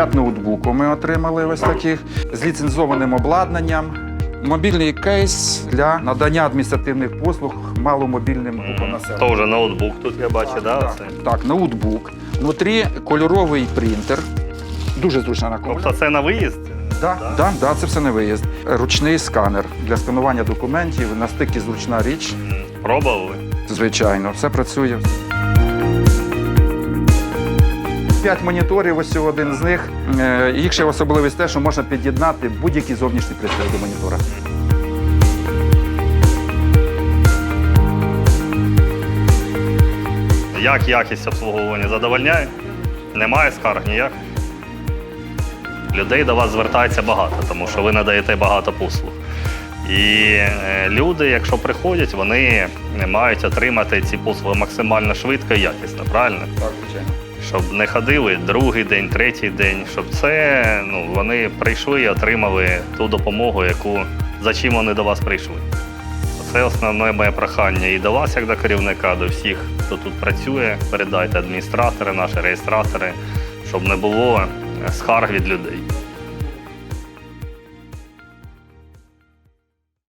5 ноутбуків ми отримали ось таких з ліцензованим обладнанням. Мобільний кейс для надання адміністративних послуг маломобільним групам населення. То вже ноутбук тут я бачу, да? Так, оце? так, ноутбук. Внутрі кольоровий принтер. Дуже зручна накопля. Тобто це на виїзд? Да, да, да, це все не виїзд. Ручний сканер для сканування документів. На стикі зручна річ. Пробували? Звичайно, все працює. П'ять моніторів, ось один з них. Їх ще особливість те, що можна під'єднати будь-які зовнішні пристрої до монітора. Як якість обслуговування задовольняє? Немає скарг ніяк. Людей до вас звертається багато, тому що ви надаєте багато послуг. І е, люди, якщо приходять, вони мають отримати ці послуги максимально швидко і якісно, правильно? Так, звичайно. Щоб не ходили другий день, третій день, щоб це ну, вони прийшли і отримали ту допомогу, яку за чим вони до вас прийшли. Це основне моє прохання і до вас, як до керівника, до всіх, хто тут працює. Передайте адміністратори, наші реєстратори, щоб не було скарг від людей.